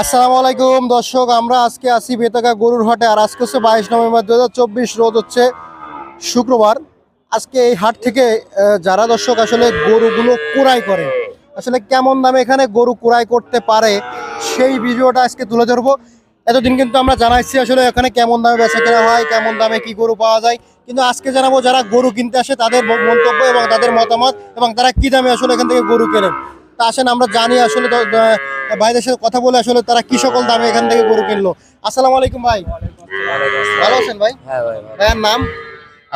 আসসালামু আলাইকুম, দর্শক, আমরা আজকে আসি বেতাকা গরুর হাটে, আর আজকে হচ্ছে বাইশ নভেম্বর দু হাজার চব্বিশ রোদ হচ্ছে শুক্রবার। আজকে এই হাট থেকে যারা দর্শক আসলে গরুগুলো কুড়াই করে, আসলে কেমন দামে এখানে গরু কুড়াই করতে পারে, সেই ভিডিওটা আজকে তুলে ধরবো। এতদিন কিন্তু আমরা জানাইছি আসলে এখানে কেমন দামে বেচা কেনা হয়, কেমন দামে কি গরু পাওয়া যায়, কিন্তু আজকে জানাব যারা গরু কিনতে আসে, তাদের মন্তব্য এবং তাদের মতামত, এবং তারা কি দামে আসলে এখান থেকে গরু কেনেন। তা আসেন আমরা জানি আসলে ভাইদের সাথে কথা বলে আসলে তারা কি সকল দামে এখান থেকে গরু কিনলো। আসসালামু আলাইকুম ভাই। ভালো আছেন ভাই? হ্যাঁ ভাই ভাই। ভাইয়ের নাম?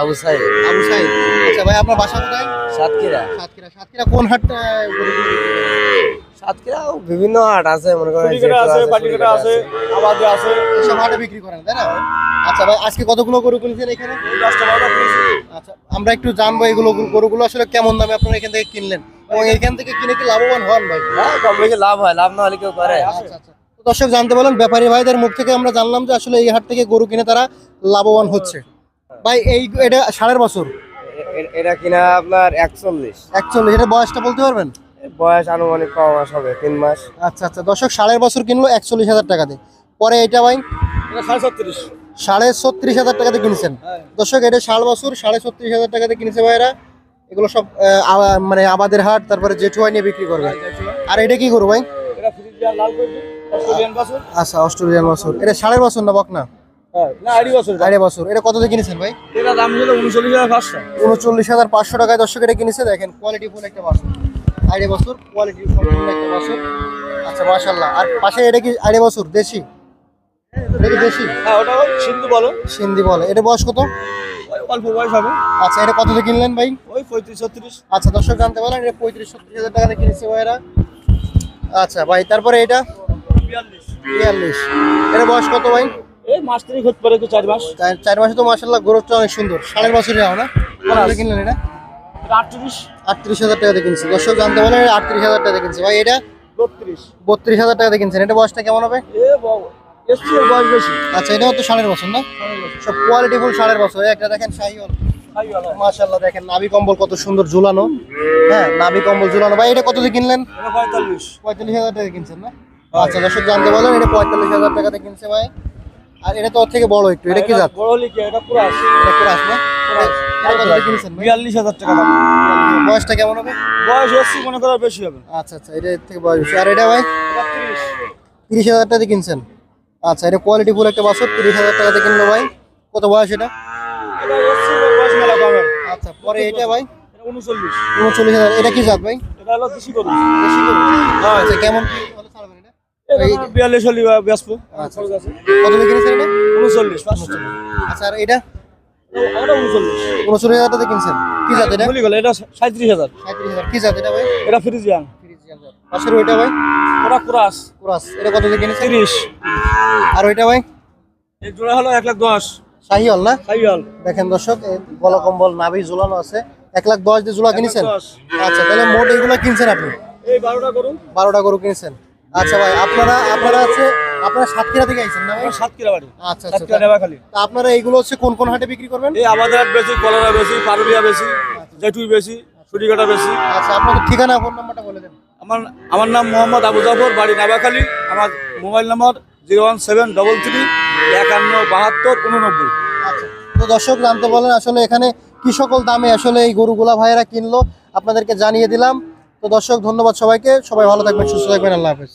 আবু সাইদ। আবু সাইদ। আচ্ছা ভাই আপনার বাসা কোথায়? সাতক্ষীরা। সাতক্ষীরা। সাতক্ষীরা কোন হাট? সাতক্ষীরা বিভিন্ন হাট আছে মনে করেন আছে পাটিকাটা আছে আবাদে আছে। এসব হাটে বিক্রি করেন তাই না আচ্ছা ভাই আজকে কতগুলো গরু কিনছেন এখানে? আমরা একটু জানব এগুলো গরুগুলো আসলে কেমন দামে আপনারা এখান থেকে কিনলেন? এবং এখান থেকে কিনে কি লাভবান হন ভাই? হ্যাঁ কম লাভ হয় লাভ না হলে কেউ করে। আচ্ছা আচ্ছা তো দর্শক জানতে বলেন ব্যাপারী ভাইদের মুখ থেকে আমরা জানলাম যে আসলে এই হাট থেকে গরু কিনে তারা লাভবান হচ্ছে। ভাই এই এটা সাড়ে বছর? এটা কিনা আপনার একচল্লিশ। অ্যাকচুয়ালি এটা বয়সটা বলতে পারবেন? বয়স আনুমানিক কম মাস হবে তিন মাস। আচ্ছা আচ্ছা। দর্শক সাড়ে বছর কিনলো একচল্লিশ হাজার টাকা দিয়ে। পরে এটা ভাই? সাড়ে ছত্রিশ। সাড়ে ছত্রিশ হাজার টাকাতে কিনেছেন। দর্শক, এটা ষাট বছর, সাড়ে ছত্রিশ হাজার টাকাতে কিনেছে ভাইরা এগুলো সব মানে আবাদের হাট, তারপরে জেঠুয়াই নিয়ে বিক্রি করবে। আর এটা কি করব ভাই? আচ্ছা অস্ট্রেলিয়ান বছর। এটা সাড়ে বছর না বকনা? উনচল্লিশ হাজার পাঁচশো টাকায় কিনেছে। দেখেন কোয়ালিটি ফুল একটা আড়ে বছর কোয়ালিটি আচ্ছা মাশাল্লাহ আর পাশে এটা কি আড়ে বছর? দেশি? এটা দেশি? হ্যাঁ ওটা সিন্ধু বলো। সিন্ধি বলে। এটা বয়স কত? অল্প বয়স হবে। আচ্ছা এটা কত দিয়ে কিনলেন ভাই? ওই পঁয়ত্রিশ ছত্রিশ। আচ্ছা দর্শক জানতে পারেন এটা পঁয়ত্রিশ ছত্রিশ হাজার টাকাতে কিনেছে ভাইরা। আচ্ছা ভাই তারপরে এটা? বিয়াল্লিশ। বিয়াল্লিশ। এটা বয়স কত ভাই? এই মাস তিরিশ হতে পারে চার মাস। চার মাসে তো মাসাল্লাহ গ্রোথটা অনেক সুন্দর। সাড়ে বছরই না? কত কিনলেন এটা? আটত্রিশ। আটত্রিশ হাজার টাকাতে কিনছে। দর্শক জানতে পারেন আটত্রিশ হাজার টাকাতে কিনছে। ভাই এটা? বত্রিশ। বত্রিশ হাজার টাকাতে কিনছেন। এটা বয়সটা কেমন হবে? এ বাবা বয়স বেশি। আচ্ছা এটাও তো ষাঁড়ের বছর না? সব কোয়ালিটি ফুল ষাঁড়ের বছর। একটা দেখেন শাহিওয়াল। মাশাল্লাহ দেখেন নাভি কম্বল কত সুন্দর ঝুলানো। হ্যাঁ নাভি কম্বল ঝুলানো। ভাই এটা কত দিয়ে কিনলেন? পঁয়তাল্লিশ। পঁয়তাল্লিশ হাজার টাকা কিনছেন না? আচ্ছা দর্শক জানতে বলেন এটা পঁয়তাল্লিশ হাজার টাকাতে কিনছে ভাই। আর এটা তো ওর থেকে বড় একটু। এটা কি জাত? বড় কি এটা পুরো আছে এটা ভাই? বিয়াল্লিশ হাজার টাকা দাম। বয়সটা কেমন হবে? বয়স এসছি মনে করার বেশি হবে। আচ্ছা আচ্ছা এটা থেকে বয়স আর এটা ভাই? তিরিশ। হাজার টাকা কিনছেন? আচ্ছা এটা কোয়ালিটি ফুল একটা বাছর তিরিশ হাজার টাকাতে কিনলো ভাই। কত বয়স এটা? আচ্ছা পরে এটা ভাই? উনচল্লিশ উনচল্লিশ হাজার। এটা কি জাত ভাই? এটা হলো দেশি গরু। বেশি করে আচ্ছা কেমন? কি হলে ছাড়বেন এটা বিয়াল্লিশ হলি বেসবো আচ্ছা কত দিয়ে কিনেছেন এটা? উনচল্লিশ পাঁচশো। আচ্ছা আর এটা? উনচল্লিশ। হাজার টাকা কিনছেন। কি জাত এটা? ভুলি গেল এটা সাঁত্রিশ হাজার। সাঁত্রিশ হাজার। কি জাত এটা ভাই? এটা ফ্রিজিয়ান। পাশের ওইটা ভাই? ওটা কুরাস। কুরাস। এটা কত দিয়ে কিনেছেন? তিরিশ। আর ওইটা ভাই? এই জোড়া হলো এক লাখ দশ। শাহিওয়াল না? সাইয়াল দেখেন দর্শক এই গলা কম্বল নাভি ঝুলানো আছে। এক লাখ দশ দিয়ে ঝুলা কিনেছেন? আচ্ছা তাহলে মোট এগুলো কিনছেন আপনি? এই বারোটা গরু। বারোটা গরু কিনেছেন। আচ্ছা ভাই আপনারা আপনারা আছে আপনারা সাতক্ষীরা থেকে আইছেন না ভাই? সাতক্ষীরা বাড়ি। আচ্ছা আচ্ছা সাতক্ষীরা নেবাখালি তা আপনারা এইগুলো হচ্ছে কোন কোন হাটে বিক্রি করবেন? এই আমাদের হাট বেশি কলরা বেশি পারুলিয়া বেশি জেটুই বেশি সুরিকাটা বেশি। আচ্ছা আপনাদের ঠিকানা ফোন নাম্বারটা বলে দেন। আমার আমার নাম মোহাম্মদ আবু জাফর বাড়ি নাবাখালী। আমার mobile number zero one seven double three একান্ন বাহাত্তর উননব্বই। আচ্ছা তো দর্শক জানতে বলেন আসলে এখানে কি সকল দামে আসলে এই গরুগুলা ভাইয়েরা কিনলো? আপনাদেরকে জানিয়ে দিলাম। তো দর্শক, ধন্যবাদ সবাইকে। সবাই ভালো থাকবেন, সুস্থ থাকবেন। আল্লাহ হাফেজ।